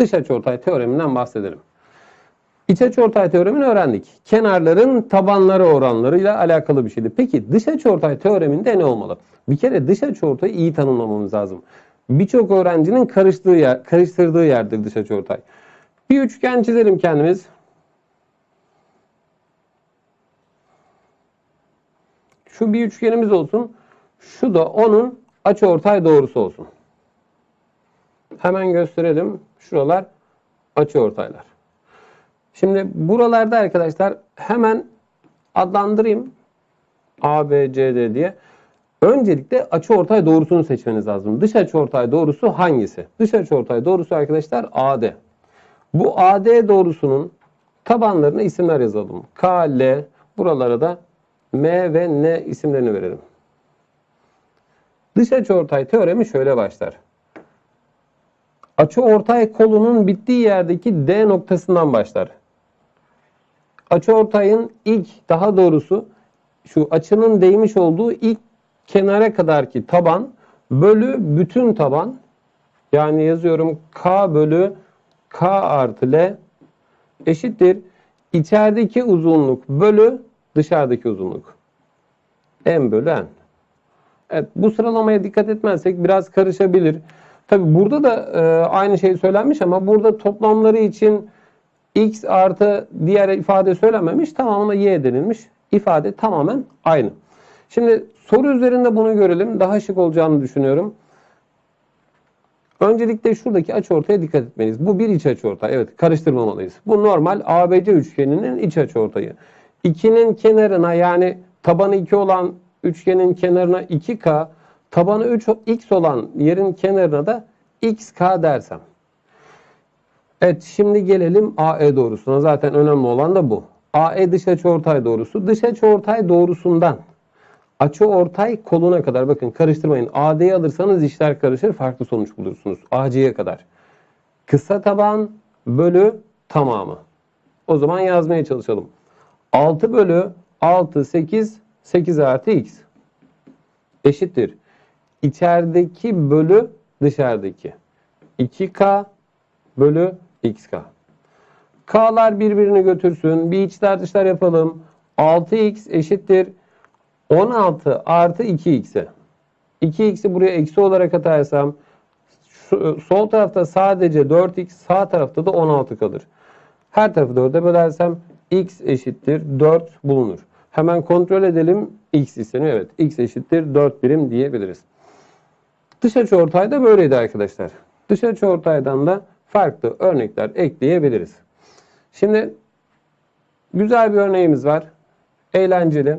dış açıortay teoreminden bahsedelim. İç açıortay teoremini öğrendik. Kenarların tabanları oranlarıyla alakalı bir şeydi. Peki dış açıortay teoreminde ne olmalı? Bir kere dış açıortayı iyi tanımlamamız lazım. Birçok öğrencinin karıştığı yer, karıştırdığı yerdir dış açıortay. Bir üçgen çizelim kendimiz. Şu bir üçgenimiz olsun. Şu da onun açıortay doğrusu olsun. Hemen gösterelim. Şuralar açıortaylar. Şimdi buralarda arkadaşlar hemen adlandırayım. A, B, C, D diye. Öncelikle açıortay doğrusunu seçmeniz lazım. Dış açıortay doğrusu hangisi? Dış açıortay doğrusu arkadaşlar AD. Bu AD doğrusunun tabanlarına isimler yazalım. K, L, buralara da M ve N isimlerini verelim. Dış açıortay teoremi şöyle başlar. Açıortay kolunun bittiği yerdeki D noktasından başlar. Açıortayın ilk daha doğrusu şu açının değmiş olduğu ilk kenara kadarki taban bölü bütün taban yani yazıyorum K bölü K artı L eşittir içerideki uzunluk bölü dışarıdaki uzunluk. M bölü N. Evet, bu sıralamaya dikkat etmezsek biraz karışabilir. Tabi burada da e, aynı şey söylenmiş ama burada toplamları için x artı diğer ifade söylenmemiş. Tamamına y denilmiş. İfade tamamen aynı. Şimdi soru üzerinde bunu görelim. Daha şık olacağını düşünüyorum. Öncelikle şuradaki açıortaya dikkat etmeliyiz. Bu bir iç açıortay. Evet karıştırmamalıyız. Bu normal ABC üçgeninin iç açıortayı. 2'nin kenarına yani tabanı 2 olan üçgenin kenarına 2K, tabanı 3x olan yerin kenarına da xk dersem. Evet şimdi gelelim AE doğrusuna. Zaten önemli olan da bu. AE dış açıortay doğrusu. Dış açıortay doğrusundan açıortay koluna kadar bakın karıştırmayın. AD'yi alırsanız işler karışır farklı sonuç bulursunuz. AC'ye kadar. Kısa taban bölü tamamı. O zaman yazmaya çalışalım. 6 bölü 6 8 8 artı x eşittir. İçerideki bölü dışarıdaki. 2k bölü xk. K'lar birbirini götürsün. Bir içler dışlar yapalım. 6x eşittir. 16 artı 2x'e. 2x'i buraya eksi olarak atarsam sol tarafta sadece 4x sağ tarafta da 16 kalır. Her tarafı 4'e bölersem x eşittir 4 bulunur. Hemen kontrol edelim. x isteniyor. Evet x eşittir 4 birim diyebiliriz. Dış açıortay da böyleydi arkadaşlar. Dış açıortaydan da farklı örnekler ekleyebiliriz. Şimdi güzel bir örneğimiz var. Eğlenceli.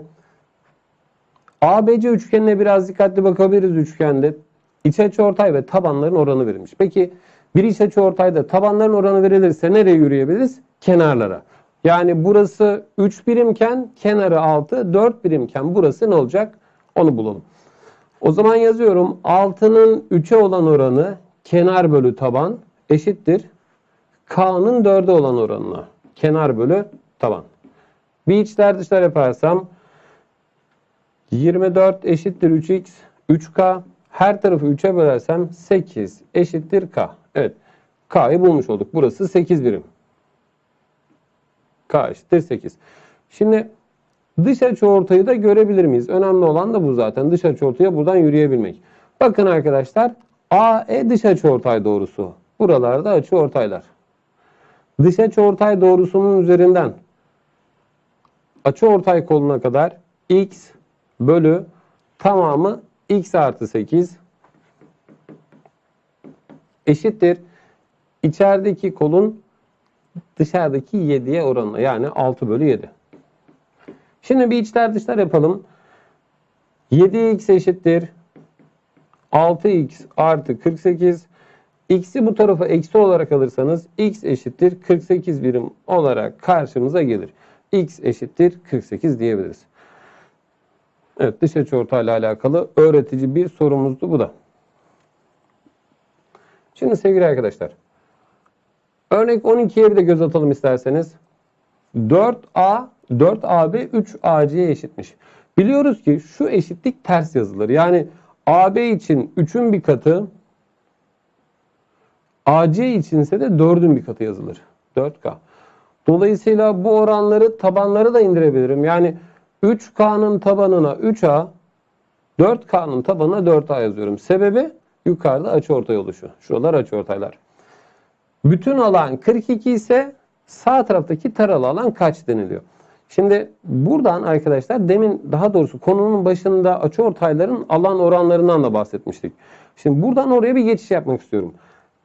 ABC üçgenine biraz dikkatli bakabiliriz üçgende. İç açıortay ve tabanların oranı verilmiş. Peki bir iç açıortayda tabanların oranı verilirse nereye yürüyebiliriz? Kenarlara. Yani burası 3 birimken kenarı 6, 4 birimken burası ne olacak? Onu bulalım. O zaman yazıyorum 6'nın 3'e olan oranı kenar bölü taban eşittir. K'nın 4'e olan oranına. Kenar bölü taban. Bir içler dışlar yaparsam 24 eşittir 3x 3k her tarafı 3'e bölersem 8 eşittir k. Evet. K'yı bulmuş olduk. Burası 8 birim. K eşittir 8. Şimdi dış açıortayı da görebilir miyiz? Önemli olan da bu zaten. Dış açıortaya buradan yürüyebilmek. Bakın arkadaşlar AE dış açıortay doğrusu. Buralarda açıortaylar. Dış açıortay doğrusunun üzerinden açıortay koluna kadar x bölü tamamı x artı 8 eşittir. İçerideki kolun dışarıdaki 7'ye oranına yani 6 bölü 7. Şimdi bir içler dışlar yapalım. 7x eşittir 6x artı 48 x'i bu tarafa eksi olarak alırsanız x eşittir 48 birim olarak karşımıza gelir. x eşittir 48 diyebiliriz. Evet dış açıortayla alakalı öğretici bir sorumuzdu bu da. Şimdi sevgili arkadaşlar örnek 12'ye bir de göz atalım isterseniz. 4a 4ab 3ac'ye eşitmiş. Biliyoruz ki şu eşitlik ters yazılır. Yani AB için 3'ün bir katı AC içinse de 4'ün bir katı yazılır. 4K. Dolayısıyla bu oranları tabanları da indirebilirim. Yani 3K'nın tabanına 3A, 4K'nın tabanına 4A yazıyorum. Sebebi yukarıda açıortay oluşu. Şuralar açıortaylar. Bütün alan 42 ise sağ taraftaki taralı alan kaç deniliyor? Şimdi buradan arkadaşlar demin daha doğrusu konunun başında açıortayların alan oranlarından da bahsetmiştik. Şimdi buradan oraya bir geçiş yapmak istiyorum.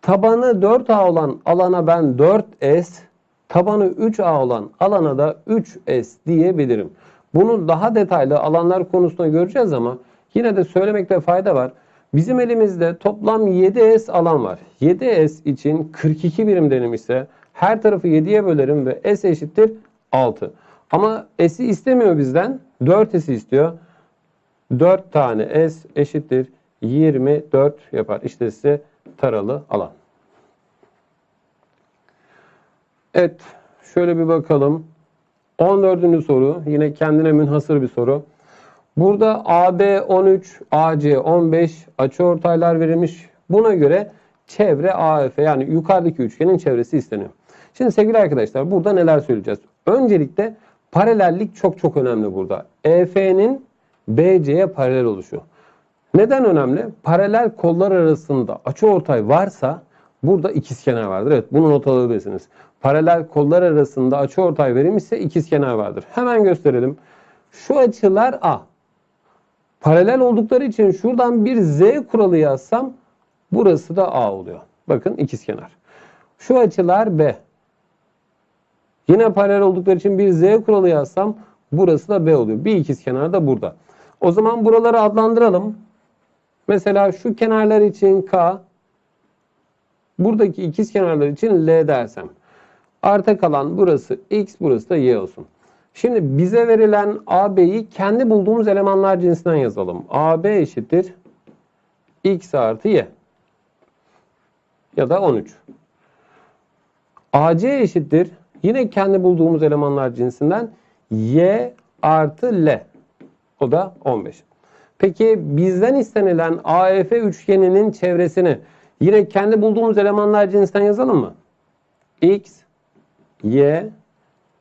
Tabanı 4A olan alana ben 4S, tabanı 3A olan alana da 3S diyebilirim. Bunu daha detaylı alanlar konusunda göreceğiz ama yine de söylemekte fayda var. Bizim elimizde toplam 7S alan var. 7S için 42 birim denilmişse her tarafı 7'ye bölerim ve S eşittir 6. Ama S'i istemiyor bizden. 4S'i istiyor. 4 tane S eşittir 24 yapar. İşte size taralı alan. Evet. Şöyle bir bakalım. 14. soru. Yine kendine münhasır bir soru. Burada AB 13, AC 15 açıortaylar verilmiş. Buna göre çevre AF yani yukarıdaki üçgenin çevresi isteniyor. Şimdi sevgili arkadaşlar burada neler söyleyeceğiz? Öncelikle paralellik çok çok önemli burada. EF'nin BC'ye paralel oluşu. Neden önemli? Paralel kollar arasında açıortay varsa burada ikizkenar vardır. Evet bunu not alabilirsiniz. Paralel kollar arasında açıortay verilmişse ikizkenar vardır. Hemen gösterelim. Şu açılar A. Paralel oldukları için şuradan bir Z kuralı yazsam burası da A oluyor. Bakın ikizkenar. Şu açılar B. Yine paralel oldukları için bir Z kuralı yazsam burası da B oluyor. Bir ikizkenar da burada. O zaman buraları adlandıralım. Mesela şu kenarlar için K, buradaki ikiz kenarlar için L dersem. Arta kalan burası X, burası da Y olsun. Şimdi bize verilen AB'yi kendi bulduğumuz elemanlar cinsinden yazalım. AB eşittir X artı Y. Ya da 13. AC eşittir yine kendi bulduğumuz elemanlar cinsinden Y artı L. O da 15. Peki bizden istenilen AF üçgeninin çevresini yine kendi bulduğumuz elemanlar cinsinden yazalım mı? X, Y,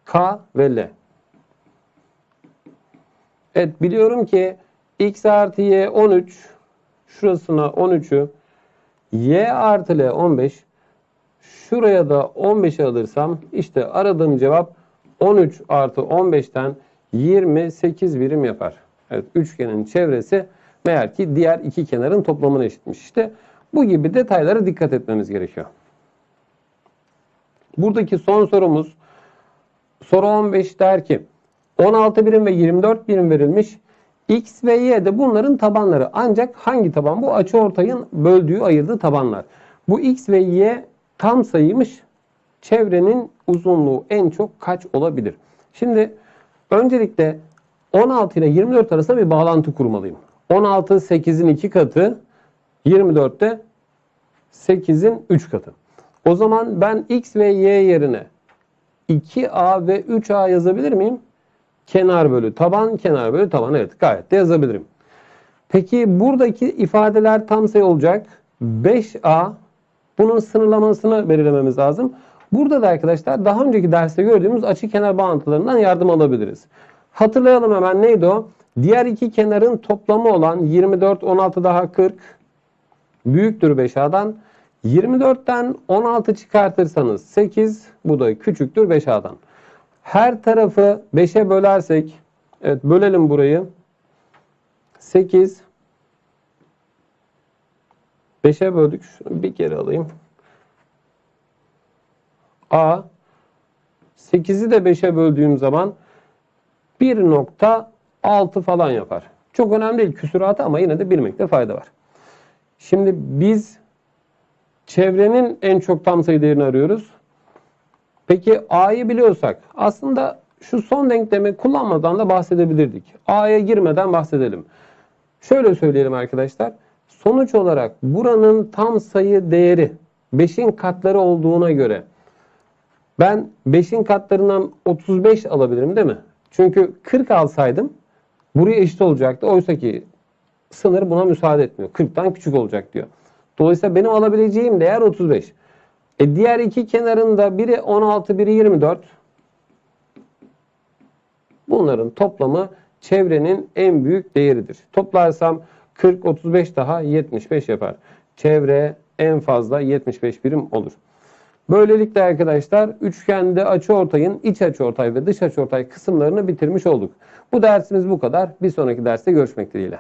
K ve L. Evet biliyorum ki X artı Y 13 şurasına 13'ü Y artı L 15 şuraya da 15'i alırsam işte aradığım cevap 13 artı 15'ten 28 birim yapar. Evet üçgenin çevresi meğer ki diğer iki kenarın toplamına eşitmiş. İşte bu gibi detaylara dikkat etmemiz gerekiyor. Buradaki son sorumuz soru 15 der ki 16 birim ve 24 birim verilmiş. X ve Y de bunların tabanları. Ancak hangi taban? Bu açıortayın böldüğü ayırdığı tabanlar. Bu X ve Y tam sayıymış. Çevrenin uzunluğu en çok kaç olabilir? Şimdi öncelikle 16 ile 24 arasında bir bağlantı kurmalıyım. 16 8'in 2 katı, 24 de 8'in 3 katı. O zaman ben X ve Y yerine 2A ve 3A yazabilir miyim? Kenar bölü taban, kenar bölü taban. Evet gayet de yazabilirim. Peki buradaki ifadeler tam sayı olacak. 5A bunun sınırlamasını belirlememiz lazım. Burada da arkadaşlar daha önceki derste gördüğümüz açı kenar bağıntılarından yardım alabiliriz. Hatırlayalım hemen neydi o? Diğer iki kenarın toplamı olan 24, 16 daha 40 büyüktür 5A'dan. 24'ten 16 çıkartırsanız 8 bu da küçüktür 5A'dan. Her tarafı 5'e bölersek evet bölelim burayı. 8 5'e böldük. Bir kere alayım. A 8'i de 5'e böldüğüm zaman 1.6 falan yapar. Çok önemli değil küsuratı ama yine de bilmekte fayda var. Şimdi biz çevrenin en çok tam sayı değerini arıyoruz. Peki A'yı biliyorsak aslında şu son denklemi kullanmadan da bahsedebilirdik. A'ya girmeden bahsedelim. Şöyle söyleyelim arkadaşlar. Sonuç olarak buranın tam sayı değeri 5'in katları olduğuna göre ben 5'in katlarından 35 alabilirim değil mi? Çünkü 40 alsaydım buraya eşit olacaktı. Oysa ki sınır buna müsaade etmiyor. 40'tan küçük olacak diyor. Dolayısıyla benim alabileceğim değer 35. E diğer iki kenarında biri 16, biri 24. Bunların toplamı çevrenin en büyük değeridir. Toplarsam 40, 35 daha 75 yapar. Çevre en fazla 75 birim olur. Böylelikle arkadaşlar üçgende açıortayın iç açıortay ve dış açıortay kısımlarını bitirmiş olduk. Bu dersimiz bu kadar. Bir sonraki derste görüşmek dileğiyle.